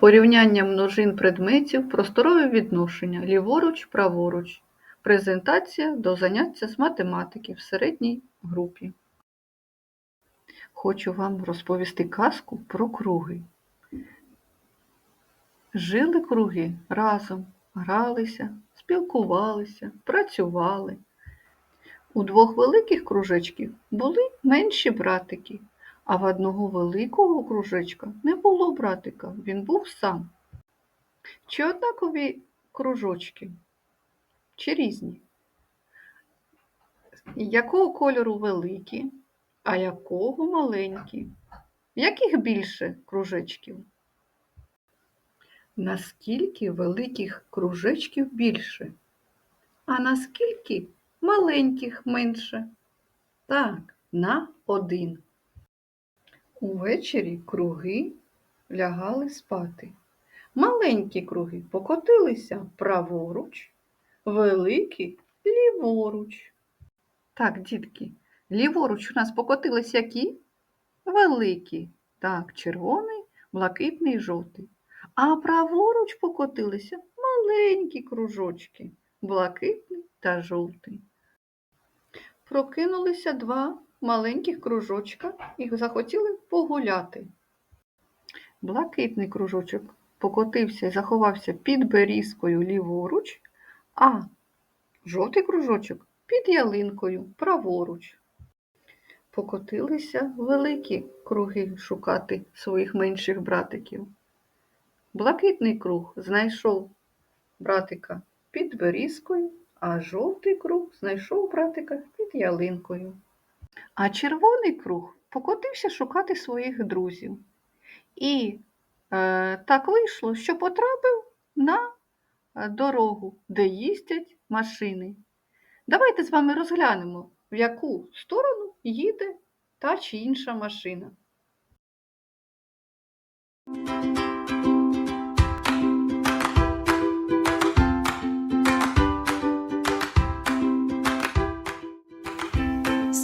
Порівняння множин предметів, просторові відношення, ліворуч, праворуч. Презентація до заняття з математики в середній групі. Хочу вам розповісти казку про круги. Жили круги разом, гралися, спілкувалися, працювали. У двох великих кружечків були менші братики, а в одного великого кружечка не було братика, він був сам. Чи однакові кружочки? Чи різні? Якого кольору великі, а якого маленькі? Яких більше кружечків? Наскільки великих кружечків більше? А наскільки маленьких менше? Так, на один. Увечері круги лягали спати. Маленькі круги покотилися праворуч, великі ліворуч. Так, дітки, ліворуч у нас покотились які? Великі. Так, червоний, блакитний, жовтий. А праворуч покотилися маленькі кружочки, блакитний та жовтий. Прокинулися два маленьких кружочка і захотіли погуляти. Блакитний кружочок покотився і заховався під берізкою ліворуч, а жовтий кружочок під ялинкою праворуч. Покотилися великі круги шукати своїх менших братиків. Блакитний круг знайшов братика під берізкою, а жовтий круг знайшов братика під ялинкою. А червоний круг покотився шукати своїх друзів. І е, так вийшло, що потрапив на е, дорогу, де їздять машини. Давайте з вами розглянемо, в яку сторону їде та чи інша машина.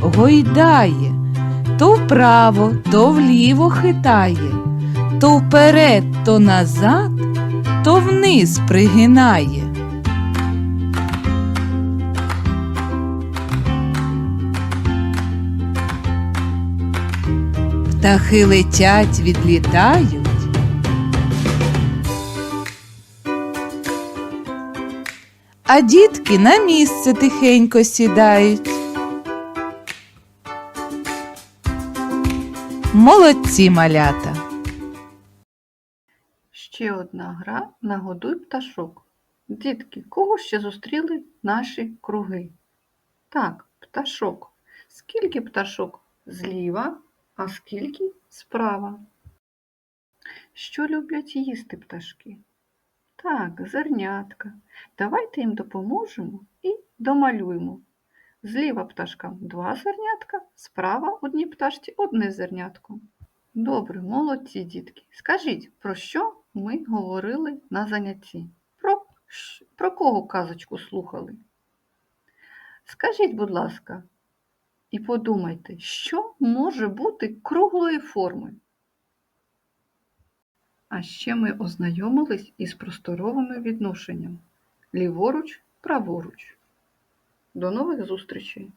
гойдає, то вправо, то вліво хитає, то вперед, то назад, то вниз пригинає. Птахи летять, відлітають. а дітки на місце тихенько сідають. Молодці малята. Ще одна гра нагодуй пташок. Дітки, кого ще зустріли наші круги? Так, пташок. Скільки пташок зліва, а скільки справа? Що люблять їсти пташки? Так, зернятка. Давайте їм допоможемо і домалюємо. Зліва пташкам два зернятка, справа одній пташці одне зернятко. Добре, молодці дітки. Скажіть, про що ми говорили на занятті? Про, про кого казочку слухали? Скажіть, будь ласка, і подумайте, що може бути круглої форми? А ще ми ознайомились із просторовими відношеннями ліворуч, праворуч. До нових зустрічей!